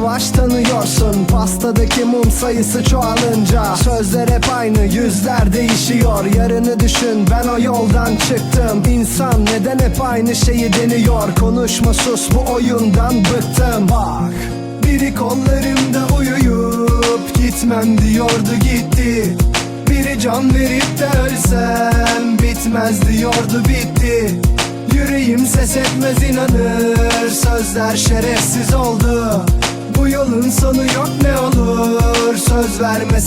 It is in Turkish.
yavaş tanıyorsun. Pastadaki mum sayısı çoğalınca Sözler hep aynı yüzler değişiyor. Yarını düşün ben o yoldan çıktım. İnsan neden hep aynı şeyi deniyor? Konuşma sus bu oyundan bıktım. Bak biri kollarımda uyuyup Gitmem diyordu gitti. Biri can verip de ölsem Bitmez diyordu bitti. Yüreğim ses etmez inanır. Sözler şerefsiz oldu sonu yok ne olur Söz verme